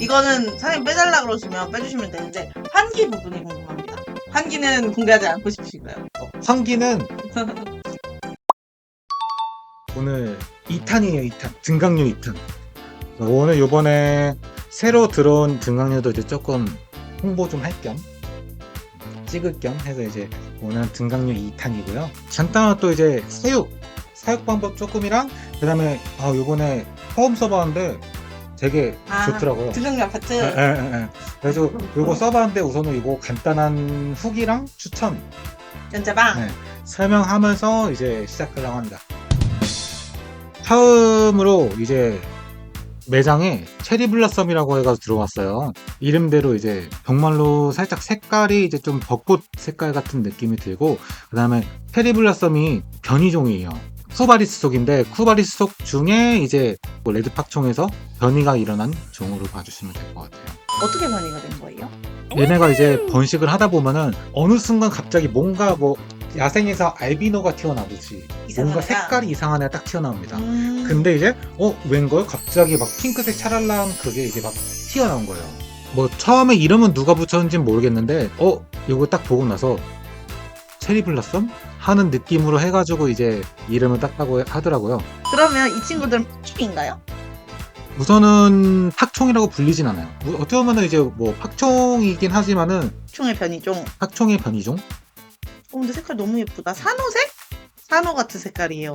이거는 사장님 빼달라 그러시면 빼주시면 되는데 환기 부분이 궁금합니다. 환기는 공개하지 않고 싶으신가요? 어, 환기는 오늘 2탄이에요 2탄 등강류 2탄 오늘 요번에 새로 들어온 등강류도 이제 조금 홍보 좀 할 겸 찍을 겸 해서 이제 오늘 등강류 2탄이고요 간단한 또 이제 사육 사육 방법 조금이랑 그 다음에 아 요번에 처음 써봤는데 되게 아, 좋더라고요 등강류 아파트. 예, 예, 예. 그래서 요거 써봤는데 우선은 이거 간단한 후기랑 추천 연자방. 네. 설명하면서 이제 시작하려고 합니다. 처음으로 이제 매장에 체리 블라썸이라고 해가지고 들어왔어요. 이름대로 이제 정말로 살짝 색깔이 이제 좀 벚꽃 색깔 같은 느낌이 들고 그 다음에 체리 블라썸이 변이종이에요. 쿠바리스 속인데 쿠바리스 속 중에 이제 뭐 레드팍총에서 변이가 일어난 종으로 봐주시면 될 것 같아요. 어떻게 변이가 된 거예요? 얘네가 이제 번식을 하다 보면은 어느 순간 갑자기 뭔가 뭐 야생에서 알비노가 튀어나오듯이 뭔가? 색깔이 이상한 애가 딱 튀어나옵니다. 음, 근데 이제 어 웬걸 갑자기 막 핑크색 차랄랑 그게 이제 막 튀어나온 거예요. 뭐 처음에 이름은 누가 붙였는지 는 모르겠는데 어 이거 딱 보고 나서 체리 블라썸 하는 느낌으로 해가지고 이제 이름을 땄다고 하더라고요. 그러면 이 친구들은 파충인가요? 우선은 팍총이라고 불리진 않아요. 뭐 어떻게 보면은 이제 뭐 팍총이긴 하지만은 충의 변이종. 팍총의 변이종 어, 근데 색깔 너무 예쁘다. 산호색? 산호 같은 색깔이에요.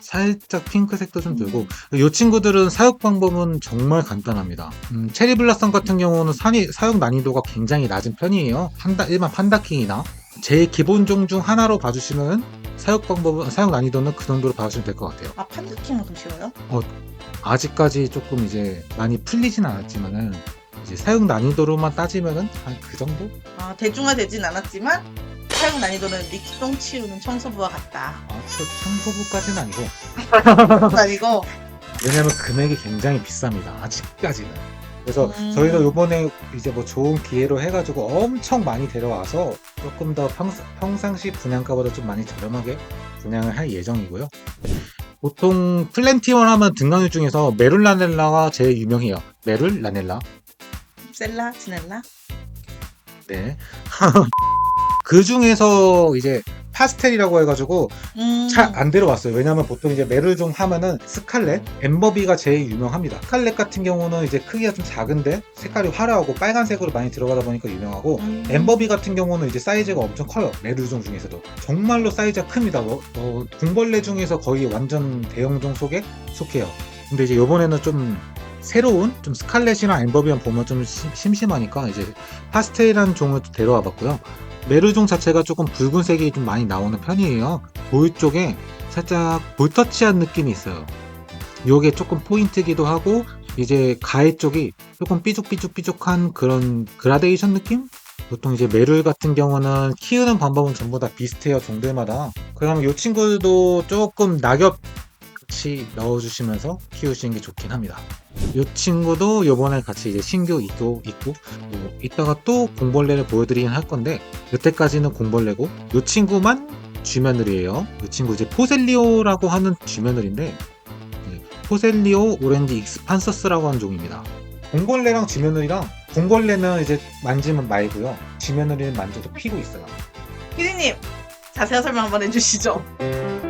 살짝 핑크색도 좀 들고 이 친구들은 사육 방법은 정말 간단합니다. 음, 체리 블라썸 같은 경우는 산이, 사육 난이도가 굉장히 낮은 편이에요. 판다, 일반 판다킹이나 제일 기본 종 중 하나로 봐주시면 사육 방법은 사육 난이도는 그 정도로 봐주시면 될 것 같아요. 아, 판드킹만큼 쉬워요? 아직까지 조금 이제 많이 풀리진 않았지만은 이제 사육 난이도로만 따지면은 한 그 정도? 아, 대중화 되진 않았지만 사용 난이도는 믹동 치우는 청소부와 같다. 아, 또 청소부까지는 아니고 아니고 왜냐면 금액이 굉장히 비쌉니다. 아직까지는. 그래서 음. 저희도 요번에 이제 뭐 좋은 기회로 해가지고 엄청 많이 데려와서 조금 더 평, 평상시 분양가보다 좀 많이 저렴하게 분양을 할 예정이고요. 보통 플랜티원 하면 등강류 중에서 메룰라넬라가 제일 유명해요. 메룰라넬라. 셀라, 지넬라. 네. 그 중에서 이제 파스텔이라고 해가지고 음. 잘안 데려왔어요. 왜냐면 보통 이제 메를종 하면은 스칼렛, 엠버비가 제일 유명합니다. 스칼렛 같은 경우는 이제 크기가 좀 작은데 색깔이 화려하고 빨간색으로 많이 들어가다 보니까 유명하고 음. 엠버비 같은 경우는 이제 사이즈가 엄청 커요. 메르종 중에서도 정말로 사이즈가 큽니다. 뭐, 어, 궁벌레 중에서 거의 완전 대형종 속에 속해요. 근데 이제 요번에는 좀 새로운 좀 스칼렛이나 엠버비만 보면 좀 심- 심심하니까 이제 파스텔이라는 종을 데려와 봤고요. 메르종 자체가 조금 붉은색이 좀 많이 나오는 편이에요. 볼 쪽에 살짝 볼터치한 느낌이 있어요. 요게 조금 포인트기도 하고 이제 가해 쪽이 조금 삐죽삐죽삐죽한 그런 그라데이션 느낌? 보통 이제 메룰 같은 경우는 키우는 방법은 전부 다 비슷해요 종들마다 그러면 이 친구도 조금 낙엽 같이 넣어주시면서 키우시는 게 좋긴 합니다 이 친구도 요번에 같이 이제 신규 있고 있고 뭐 이따가 또 공벌레를 보여드리긴 할 건데 여태까지는 공벌레고 이 친구만 쥐며느리예요 이 친구 이제 포셀리오라고 하는 쥐며느리인데 네, 포셀리오 오렌지 익스판서스라고 하는 종입니다 공벌레랑 쥐며느리랑 공벌레는 이제 만지면 말고요. 쥐며느리는 만져도 피고 있어요. 피디님, 자세한 설명 한번 해주시죠.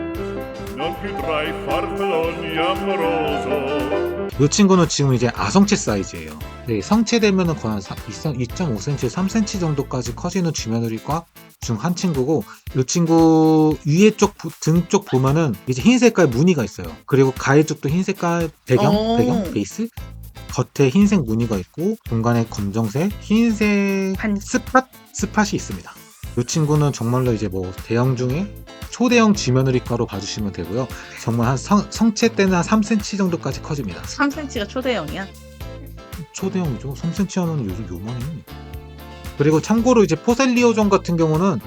이 친구는 지금 이제 아성체 사이즈예요. 네, 성체되면은 거의 한 2.5cm, 3cm 정도까지 커지는 쥐며느리과 중 한 친구고 이 친구 위에 쪽 등 쪽 보면은 이제 흰 색깔 무늬가 있어요. 그리고 가해 쪽도 흰 색깔 배경 오. 배경 베이스 겉에 흰색 무늬가 있고 중간에 검정색 흰색 반- 스팟 스팟이 있습니다. 이 친구는 정말로 이제 뭐 대형 중에 초대형 쥐며느리과로 봐주시면 되고요. 정말 한 성, 성체 때는 한 3cm 정도까지 커집니다. 3cm가 초대형이야. 초대형이죠. 3cm 하면 요즘 요만해. 그리고 참고로 이제 포셀리오종 같은 경우는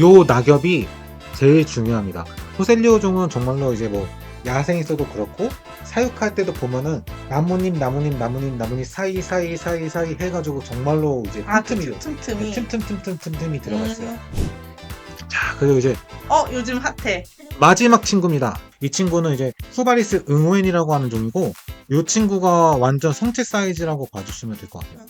요 낙엽이 제일 중요합니다. 포셀리오종은 정말로 이제 뭐 야생에서도 그렇고 사육할 때도 보면은 나뭇잎 나뭇잎 나뭇잎 나뭇잎 사이 사이 사이 사이 해가지고 정말로 이제 아, 틈틈이 그 틈틈이. 틈틈틈틈틈틈이 들어가 있어요. 음. 자 그리고 이제 어, 요즘 핫해. 마지막 친구입니다. 이 친구는 이제 수바리스 응오엔이라고 하는 종이고 이 친구가 완전 성체 사이즈라고 봐주시면 될 것 같아요.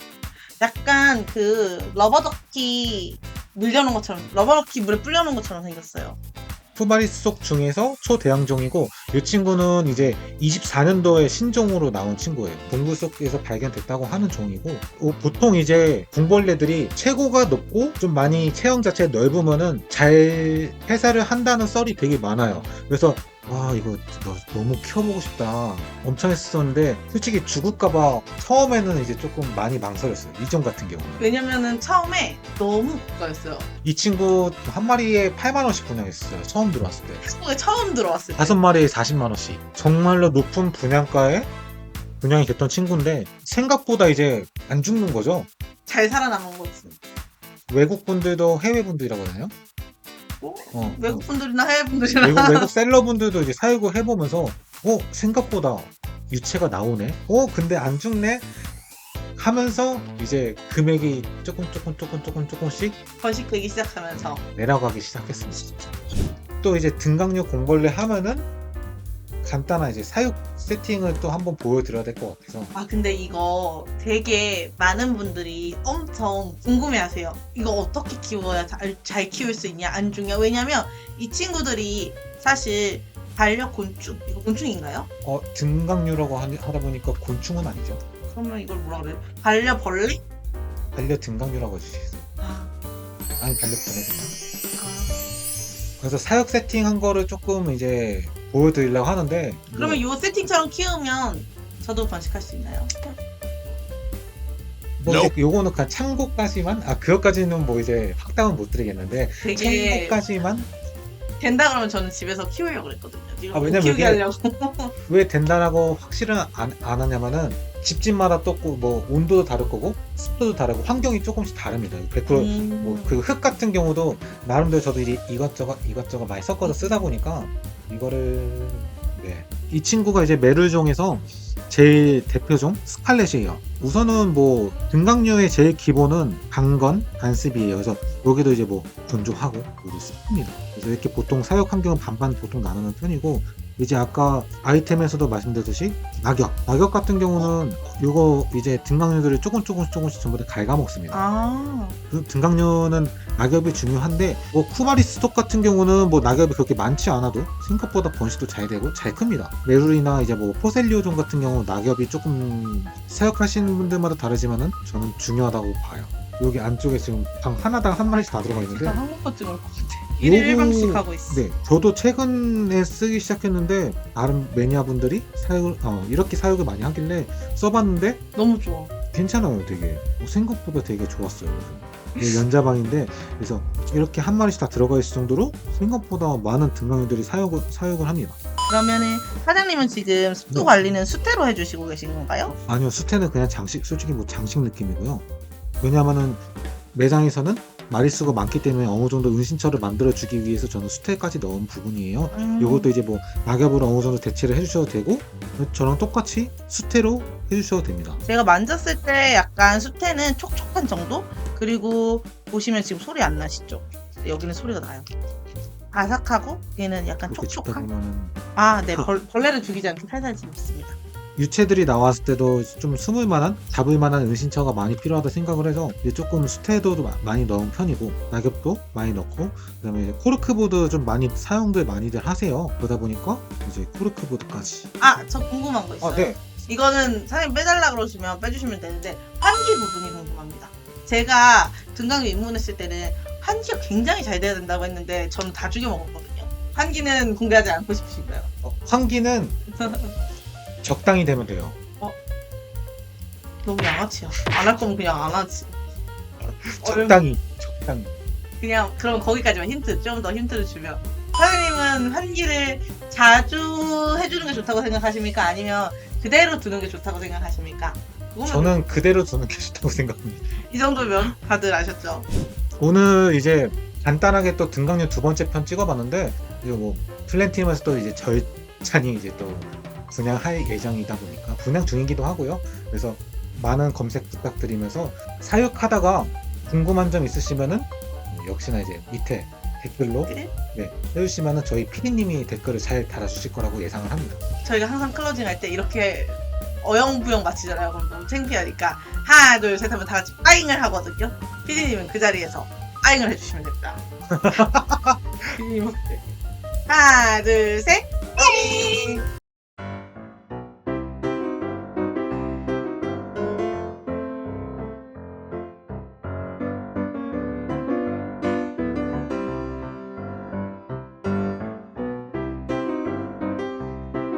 약간 그 러버더키 물려놓은 것처럼 러버더키 물에 불려놓은 것처럼 생겼어요. 투바리스 속 중에서 초대형종이고 이 친구는 이제 24년도에 신종으로 나온 친구예요. 동굴 속에서 발견됐다고 하는 종이고 어, 보통 이제 궁벌레들이 체구가 높고 좀 많이 체형 자체가 넓으면은 잘 해사를 한다는 썰이 되게 많아요. 그래서 와 이거 너, 너무 키워보고 싶다 엄청 했었는데 솔직히 죽을까봐 처음에는 이제 조금 많이 망설였어요. 이종 같은 경우는. 왜냐면은 처음에 너무 고가였어요. 이 친구 한 마리에 8만 원씩 분양했었어요. 처음 들어왔을 때. 한국에 처음 들어왔을 때. 다섯 마리에 40만 원씩. 정말로 높은 분양가에 분양이 됐던 친구인데 생각보다 이제 안 죽는 거죠. 잘 살아남은 거지. 외국 분들도 해외 분들이라고 하나요? 뭐? 어, 외국 어. 분들이나 해외 분들이나 외국 외국 셀러 분들도 이제 사육을 해보면서 어 생각보다 유체가 나오네. 어 근데 안 죽네. 하면서 이제 금액이 조금 조금 조금 조금 조금씩 번식되기 시작하면서 내려가기 시작했습니다. 또 이제 등강류 공벌레 하면은 간단한 이제 사육 세팅을 또 한번 보여드려야 될 것 같아서 아 근데 이거 되게 많은 분들이 엄청 궁금해하세요. 이거 어떻게 키워야 잘, 잘 키울 수 있냐 안 죽냐 왜냐면 이 친구들이 사실 반려 곤충 이거 곤충인가요? 어 등강류라고 하다 보니까 곤충은 아니죠. 그러면 이걸 뭐라 그래? 반려 벌레? 반려 등강류라고 해주시겠어요. 아, 아니 반려 보내준다. 아. 그래서 사육 세팅한 거를 조금 이제 보여드리려고 하는데 그러면 뭐, 요 세팅처럼 키우면 저도 번식할 수 있나요? 뭐 이제 요거는 그냥 참고까지만 아 그것까지는 뭐 이제 확답은 못 드리겠는데 되게 참고까지만 된다 그러면 저는 집에서 키우려고 그랬거든요. 지금 아, 못 왜냐면 키우게 이게- 하려고. 왜 된다라고 확실은 안, 안 하냐면은 집집마다 또 뭐 온도도 다를 거고 습도도 다르고 환경이 조금씩 다릅니다. 100% 음. 뭐그흙 같은 경우도 나름대로 저도 이- 이것저것 이것저것 많이 섞어서 쓰다 보니까 이거를 네. 이 친구가 이제 메를종에서 제일 대표종 스칼렛이에요. 우선은 뭐 등강류의 제일 기본은 강건, 간습이에요. 그래서 여기도 이제 뭐 건조하고 여기 습니다. 그래서 이렇게 보통 사육 환경은 반반 보통 나누는 편이고 이제 아까 아이템에서도 말씀드렸듯이 낙엽. 낙엽 같은 경우는 이거 이제 등강류들을 조금 조금씩 조금씩 전부 다 갉아먹습니다. 아, 그 등강류는 낙엽이 중요한데 뭐 쿠바리스 톡 같은 경우는 뭐 낙엽이 그렇게 많지 않아도 생각보다 번식도 잘 되고 잘 큽니다. 메루리나 이제 뭐 포셀리오종 같은 경우 낙엽이 조금 사육하시는 분들마다 다르지만은 저는 중요하다고 봐요. 여기 안쪽에 지금 방 하나당 한 마리씩 다 들어가 있는데 나 한국거 찍을 것 같아. 1일 요거- 1방씩 하고 있어. 네, 저도 최근에 쓰기 시작했는데 다른 매니아분들이 사육을 어, 이렇게 사육을 많이 하길래 써봤는데 너무 좋아. 괜찮아요, 되게 어, 생각보다 되게 좋았어요. 이게 연자방인데 그래서 이렇게 한 마리씩 다 들어가 있을 정도로 생각보다 많은 등강류들이 사육을 사육을 합니다. 그러면은 사장님은 지금 습도 네. 관리는 수태로 해주시고 계신 건가요? 아니요, 수태는 그냥 장식, 솔직히 뭐 장식 느낌이고요. 왜냐하면은 매장에서는 마리수가 많기 때문에 어느 정도 은신처를 만들어 주기 위해서 저는 수태까지 넣은 부분이에요. 음. 요것도 이제 뭐 낙엽으로 어느 정도 대체를 해주셔도 되고 저랑 똑같이 수태로 해주셔도 됩니다. 제가 만졌을 때 약간 수태는 촉촉한 정도? 그리고 보시면 지금 소리 안 나시죠? 여기는 소리가 나요. 아삭하고 얘는 약간 촉촉한. 아, 네. 벌, 벌레를 죽이지 않게 살살 집습니다. 유체들이 나왔을 때도 좀 숨을 만한 잡을 만한 은신처가 많이 필요하다 생각을 해서 이제 조금 마- 많이 넣은 편이고 낙엽도 많이 넣고 그다음에 코르크보드 좀 많이 사용들 많이들 하세요 그러다 보니까 이제 코르크보드까지 아, 저 궁금한 거 있어요. 네. 이거는 사장님 빼달라 그러시면 빼주시면 되는데 환기 부분이 궁금합니다. 제가 등강류 입문했을 때는 환기가 굉장히 잘 돼야 된다고 했는데 저는 다 죽여 먹었거든요. 환기는 공개하지 않고 싶으신가요? 어, 환기는 적당히 되면 돼요 너무 양아치야. 안 할 거면 그냥 안 하지. 적당히 적당히 그냥 그럼 거기까지만 힌트 좀 더 힌트를 주면 사장님은 환기를 자주 해주는 게 좋다고 생각하십니까? 아니면 그대로 두는 게 좋다고 생각하십니까? 저는 그대로 두는 게 좋다고 생각합니다 이 정도면 다들 아셨죠? 오늘 이제 간단하게 또 등강류 두 번째 편 찍어봤는데 이제 뭐 플랜팀에서 또 이제 절찬이 이제 또 분양할 예정이다 보니까 분양 중이기도 하고요. 그래서 많은 검색 부탁드리면서 사육하다가 궁금한 점 있으시면은 역시나 이제 밑에 댓글로 네. 네, 해주시면은 저희 PD님이 댓글을 잘 달아주실 거라고 예상을 합니다. 저희가 항상 클로징 할 때 이렇게 어영부영 맞히잖아요. 그럼 너무 창피하니까 하나 둘 셋 하면 다 같이 빠잉을 하거든요. 피디님은 그 자리에서 빠잉을 해주시면 됩니다. 피디님 어때? 하나 둘 셋 빠잉